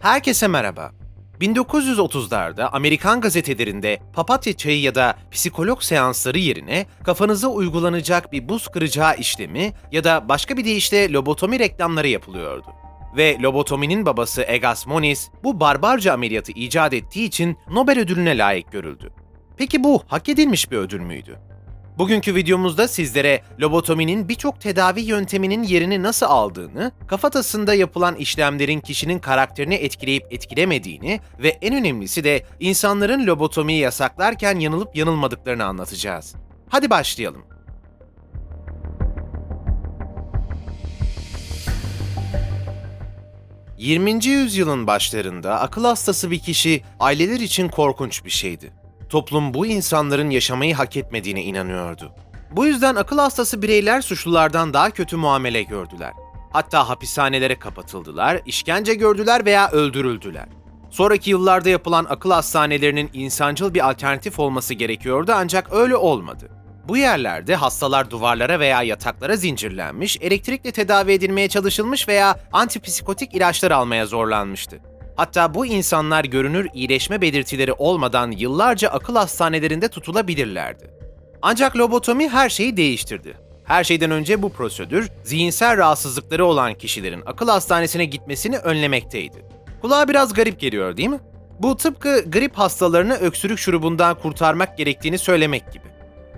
Herkese merhaba. 1930'larda Amerikan gazetelerinde papatya çayı ya da psikolog seansları yerine kafanıza uygulanacak bir buz kıracağı işlemi ya da başka bir deyişle lobotomi reklamları yapılıyordu. Ve lobotominin babası Egas Moniz bu barbarca ameliyatı icat ettiği için Nobel ödülüne layık görüldü. Peki bu hak edilmiş bir ödül müydü? Bugünkü videomuzda sizlere lobotominin birçok tedavi yönteminin yerini nasıl aldığını, kafatasında yapılan işlemlerin kişinin karakterini etkileyip etkilemediğini ve en önemlisi de insanların lobotomiyi yasaklarken yanılıp yanılmadıklarını anlatacağız. Hadi başlayalım. ...20. yüzyılın başlarında akıl hastası bir kişi aileler için korkunç bir şeydi toplum bu insanların yaşamayı hak etmediğine inanıyordu. Bu yüzden akıl hastası bireyler suçlulardan daha kötü muamele gördüler. Hatta hapishanelere kapatıldılar, işkence gördüler veya öldürüldüler. Sonraki yıllarda yapılan akıl hastanelerinin insancıl bir alternatif olması gerekiyordu ancak öyle olmadı. Bu yerlerde hastalar duvarlara veya yataklara zincirlenmiş, elektrikle tedavi edilmeye çalışılmış veya antipsikotik ilaçlar almaya zorlanmıştı. Hatta bu insanlar görünür iyileşme belirtileri olmadan yıllarca akıl hastanelerinde tutulabilirlerdi. Ancak lobotomi her şeyi değiştirdi. Her şeyden önce bu prosedür, zihinsel rahatsızlıkları olan kişilerin akıl hastanesine gitmesini önlemekteydi. Kulağa biraz garip geliyor değil mi? Bu tıpkı grip hastalarını öksürük şurubundan kurtarmak gerektiğini söylemek gibi.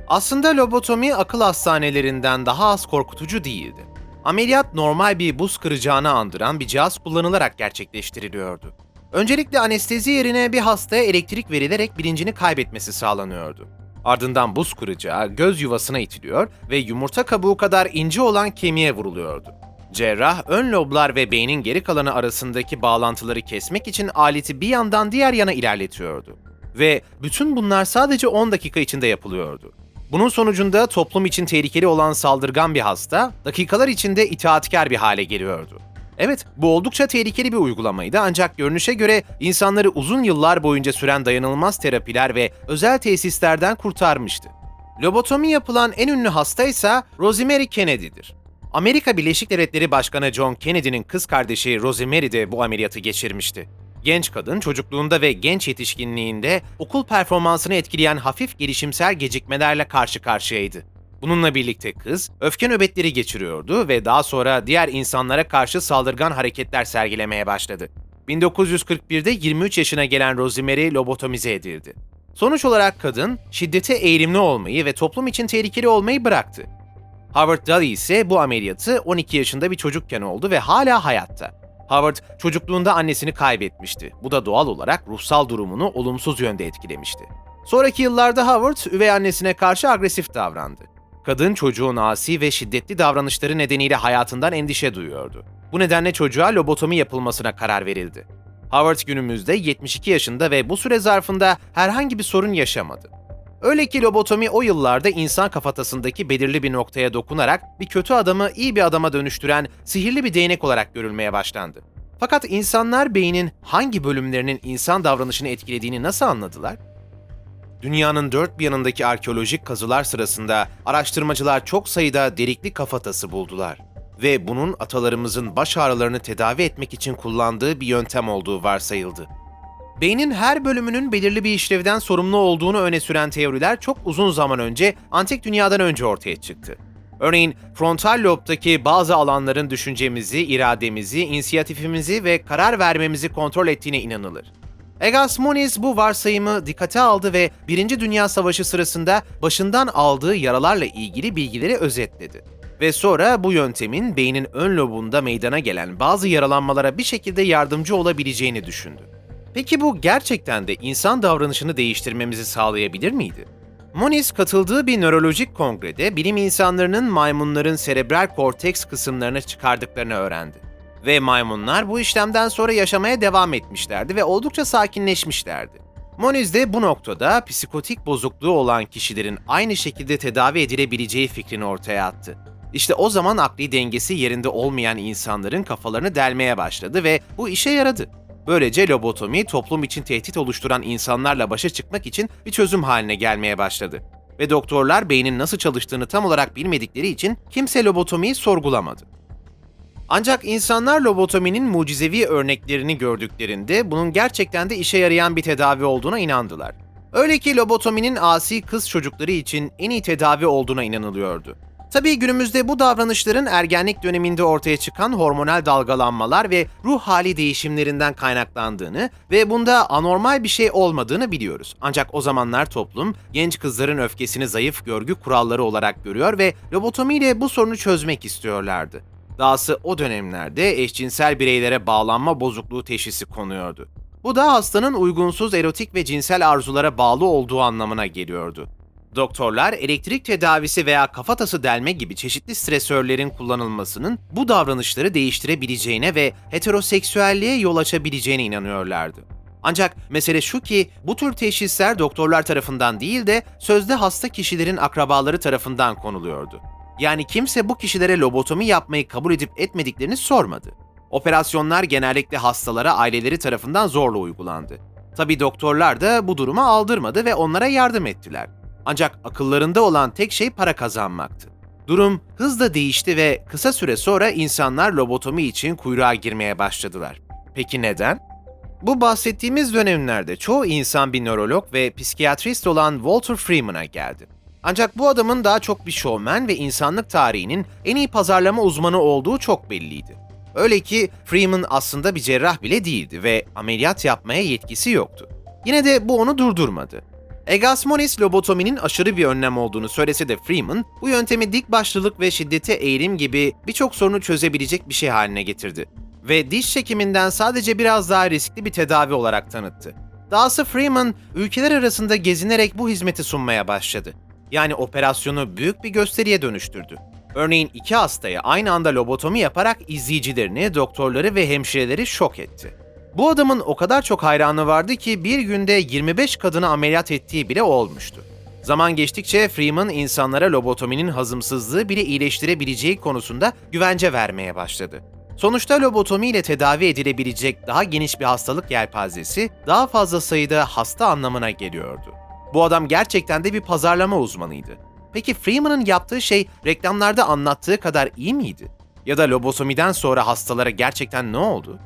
Aslında lobotomi akıl hastanelerinden daha az korkutucu değildi. Ameliyat normal bir buz kıracağını andıran bir cihaz kullanılarak gerçekleştiriliyordu. Öncelikle anestezi yerine bir hastaya elektrik verilerek bilincini kaybetmesi sağlanıyordu. Ardından buz kıracağı göz yuvasına itiliyor ve yumurta kabuğu kadar ince olan kemiğe vuruluyordu. Cerrah, ön loblar ve beynin geri kalanı arasındaki bağlantıları kesmek için aleti bir yandan diğer yana ilerletiyordu. Ve bütün bunlar sadece 10 dakika içinde yapılıyordu. Bunun sonucunda toplum için tehlikeli olan saldırgan bir hasta, dakikalar içinde itaatkar bir hale geliyordu. Evet, bu oldukça tehlikeli bir uygulamaydı ancak görünüşe göre insanları uzun yıllar boyunca süren dayanılmaz terapiler ve özel tesislerden kurtarmıştı. Lobotomi yapılan en ünlü hasta ise Rosemary Kennedy'dir. Amerika Birleşik Devletleri Başkanı John Kennedy'nin kız kardeşi Rosemary de bu ameliyatı geçirmişti. Genç kadın çocukluğunda ve genç yetişkinliğinde okul performansını etkileyen hafif gelişimsel gecikmelerle karşı karşıyaydı. Bununla birlikte kız öfke nöbetleri geçiriyordu ve daha sonra diğer insanlara karşı saldırgan hareketler sergilemeye başladı. 1941'de 23 yaşına gelen Rosemary lobotomize edildi. Sonuç olarak kadın şiddete eğilimli olmayı ve toplum için tehlikeli olmayı bıraktı. Howard Daly ise bu ameliyatı 12 yaşında bir çocukken oldu ve hala hayatta. Howard çocukluğunda annesini kaybetmişti. Bu da doğal olarak ruhsal durumunu olumsuz yönde etkilemişti. Sonraki yıllarda Howard üvey annesine karşı agresif davrandı. Kadın çocuğun asi ve şiddetli davranışları nedeniyle hayatından endişe duyuyordu. Bu nedenle çocuğa lobotomi yapılmasına karar verildi. Howard günümüzde 72 yaşında ve bu süre zarfında herhangi bir sorun yaşamadı. Öyle ki lobotomi o yıllarda insan kafatasındaki belirli bir noktaya dokunarak bir kötü adamı iyi bir adama dönüştüren sihirli bir değnek olarak görülmeye başlandı. Fakat insanlar beynin hangi bölümlerinin insan davranışını etkilediğini nasıl anladılar? Dünyanın dört bir yanındaki arkeolojik kazılar sırasında araştırmacılar çok sayıda delikli kafatası buldular ve bunun atalarımızın baş ağrılarını tedavi etmek için kullandığı bir yöntem olduğu varsayıldı. Beynin her bölümünün belirli bir işlevden sorumlu olduğunu öne süren teoriler çok uzun zaman önce antik dünyadan önce ortaya çıktı. Örneğin frontal lobdaki bazı alanların düşüncemizi, irademizi, inisiyatifimizi ve karar vermemizi kontrol ettiğine inanılır. Egas Moniz bu varsayımı dikkate aldı ve Birinci Dünya Savaşı sırasında başından aldığı yaralarla ilgili bilgileri özetledi. Ve sonra bu yöntemin beynin ön lobunda meydana gelen bazı yaralanmalara bir şekilde yardımcı olabileceğini düşündü. Peki bu gerçekten de insan davranışını değiştirmemizi sağlayabilir miydi? Moniz katıldığı bir nörolojik kongrede bilim insanlarının maymunların serebral korteks kısımlarını çıkardıklarını öğrendi. Ve maymunlar bu işlemden sonra yaşamaya devam etmişlerdi ve oldukça sakinleşmişlerdi. Moniz de bu noktada psikotik bozukluğu olan kişilerin aynı şekilde tedavi edilebileceği fikrini ortaya attı. İşte o zaman akli dengesi yerinde olmayan insanların kafalarını delmeye başladı ve bu işe yaradı. Böylece lobotomi toplum için tehdit oluşturan insanlarla başa çıkmak için bir çözüm haline gelmeye başladı. Ve doktorlar beynin nasıl çalıştığını tam olarak bilmedikleri için kimse lobotomiyi sorgulamadı. Ancak insanlar lobotominin mucizevi örneklerini gördüklerinde bunun gerçekten de işe yarayan bir tedavi olduğuna inandılar. Öyle ki lobotominin asi kız çocukları için en iyi tedavi olduğuna inanılıyordu. Tabii günümüzde bu davranışların ergenlik döneminde ortaya çıkan hormonal dalgalanmalar ve ruh hali değişimlerinden kaynaklandığını ve bunda anormal bir şey olmadığını biliyoruz. Ancak o zamanlar toplum genç kızların öfkesini zayıf görgü kuralları olarak görüyor ve lobotomiyle bu sorunu çözmek istiyorlardı. Dahası o dönemlerde eşcinsel bireylere bağlanma bozukluğu teşhisi konuyordu. Bu da hastanın uygunsuz erotik ve cinsel arzulara bağlı olduğu anlamına geliyordu. Doktorlar elektrik tedavisi veya kafatası delme gibi çeşitli stresörlerin kullanılmasının bu davranışları değiştirebileceğine ve heteroseksüelliğe yol açabileceğine inanıyorlardı. Ancak mesele şu ki bu tür teşhisler doktorlar tarafından değil de sözde hasta kişilerin akrabaları tarafından konuluyordu. Yani kimse bu kişilere lobotomi yapmayı kabul edip etmediklerini sormadı. Operasyonlar genellikle hastalara aileleri tarafından zorla uygulandı. Tabi doktorlar da bu duruma aldırmadı ve onlara yardım ettiler. Ancak akıllarında olan tek şey para kazanmaktı. Durum hızla değişti ve kısa süre sonra insanlar lobotomi için kuyruğa girmeye başladılar. Peki neden? Bu bahsettiğimiz dönemlerde çoğu insan bir nörolog ve psikiyatrist olan Walter Freeman'a geldi. Ancak bu adamın daha çok bir şovmen ve insanlık tarihinin en iyi pazarlama uzmanı olduğu çok belliydi. Öyle ki Freeman aslında bir cerrah bile değildi ve ameliyat yapmaya yetkisi yoktu. Yine de bu onu durdurmadı. Egasmonis lobotominin aşırı bir önlem olduğunu söylese de Freeman, bu yöntemi dik başlılık ve şiddete eğilim gibi birçok sorunu çözebilecek bir şey haline getirdi. Ve diş çekiminden sadece biraz daha riskli bir tedavi olarak tanıttı. Dahası Freeman, ülkeler arasında gezinerek bu hizmeti sunmaya başladı. Yani operasyonu büyük bir gösteriye dönüştürdü. Örneğin iki hastaya aynı anda lobotomi yaparak izleyicilerini, doktorları ve hemşireleri şok etti. Bu adamın o kadar çok hayranı vardı ki bir günde 25 kadını ameliyat ettiği bile olmuştu. Zaman geçtikçe Freeman insanlara lobotominin hazımsızlığı bile iyileştirebileceği konusunda güvence vermeye başladı. Sonuçta lobotomi ile tedavi edilebilecek daha geniş bir hastalık yelpazesi daha fazla sayıda hasta anlamına geliyordu. Bu adam gerçekten de bir pazarlama uzmanıydı. Peki Freeman'ın yaptığı şey reklamlarda anlattığı kadar iyi miydi? Ya da lobotomiden sonra hastalara gerçekten ne oldu?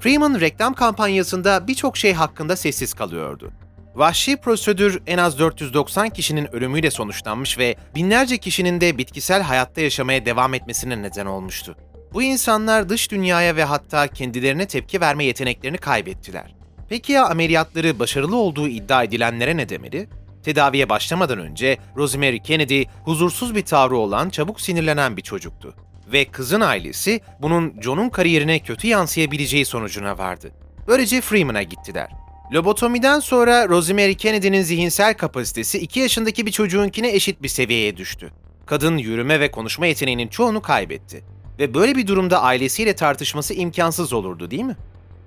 Freeman reklam kampanyasında birçok şey hakkında sessiz kalıyordu. Vahşi prosedür en az 490 kişinin ölümüyle sonuçlanmış ve binlerce kişinin de bitkisel hayatta yaşamaya devam etmesine neden olmuştu. Bu insanlar dış dünyaya ve hatta kendilerine tepki verme yeteneklerini kaybettiler. Peki ya ameliyatları başarılı olduğu iddia edilenlere ne demeli? Tedaviye başlamadan önce Rosemary Kennedy huzursuz bir tavrı olan çabuk sinirlenen bir çocuktu. Ve kızın ailesi bunun John'un kariyerine kötü yansıyabileceği sonucuna vardı. Böylece Freeman'a gittiler. Lobotomiden sonra Rosemary Kennedy'nin zihinsel kapasitesi 2 yaşındaki bir çocuğunkine eşit bir seviyeye düştü. Kadın yürüme ve konuşma yeteneğinin çoğunu kaybetti. Ve böyle bir durumda ailesiyle tartışması imkansız olurdu değil mi?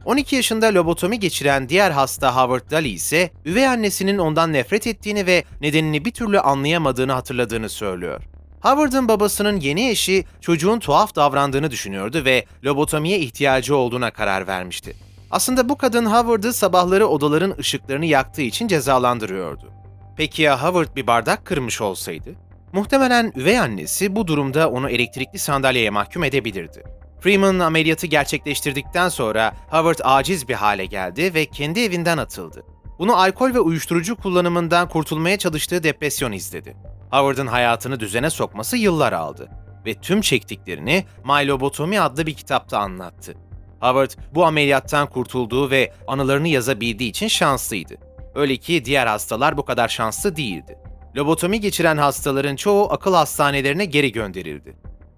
12 yaşında lobotomi geçiren diğer hasta Howard Daly ise üvey annesinin ondan nefret ettiğini ve nedenini bir türlü anlayamadığını hatırladığını söylüyor. Howard'ın babasının yeni eşi çocuğun tuhaf davrandığını düşünüyordu ve lobotomiye ihtiyacı olduğuna karar vermişti. Aslında bu kadın Howard'ı sabahları odaların ışıklarını yaktığı için cezalandırıyordu. Peki ya Howard bir bardak kırmış olsaydı? Muhtemelen üvey annesi bu durumda onu elektrikli sandalyeye mahkum edebilirdi. Freeman ameliyatı gerçekleştirdikten sonra Howard aciz bir hale geldi ve kendi evinden atıldı. Bunu alkol ve uyuşturucu kullanımından kurtulmaya çalıştığı depresyon izledi. Howard'ın hayatını düzene sokması yıllar aldı ve tüm çektiklerini My Lobotomy adlı bir kitapta anlattı. Howard bu ameliyattan kurtulduğu ve anılarını yazabildiği için şanslıydı. Öyle ki diğer hastalar bu kadar şanslı değildi. Lobotomi geçiren hastaların çoğu akıl hastanelerine geri gönderildi.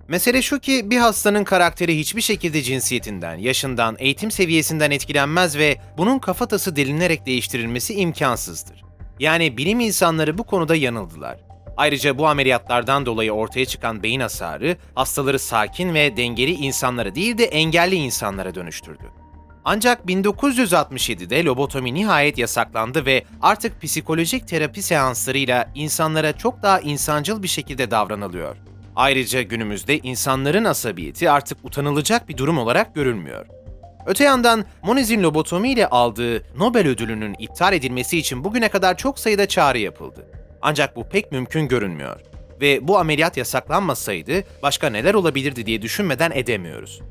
Mesele şu ki bir hastanın karakteri hiçbir şekilde cinsiyetinden, yaşından, eğitim seviyesinden etkilenmez ve bunun kafatası delinerek değiştirilmesi imkansızdır. Yani bilim insanları bu konuda yanıldılar. Ayrıca bu ameliyatlardan dolayı ortaya çıkan beyin hasarı hastaları sakin ve dengeli insanlara değil de engelli insanlara dönüştürdü. Ancak 1967'de lobotomi nihayet yasaklandı ve artık psikolojik terapi seanslarıyla insanlara çok daha insancıl bir şekilde davranılıyor. Ayrıca günümüzde insanların asabiyeti artık utanılacak bir durum olarak görülmüyor. Öte yandan Moniz'in lobotomi ile aldığı Nobel ödülünün iptal edilmesi için bugüne kadar çok sayıda çağrı yapıldı. Ancak bu pek mümkün görünmüyor. ve bu ameliyat yasaklanmasaydı başka neler olabilirdi diye düşünmeden edemiyoruz.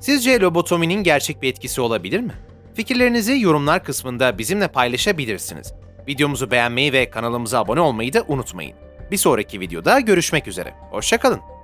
Sizce lobotominin gerçek bir etkisi olabilir mi? Fikirlerinizi yorumlar kısmında bizimle paylaşabilirsiniz. Videomuzu beğenmeyi ve kanalımıza abone olmayı da unutmayın. Bir sonraki videoda görüşmek üzere. Hoşçakalın.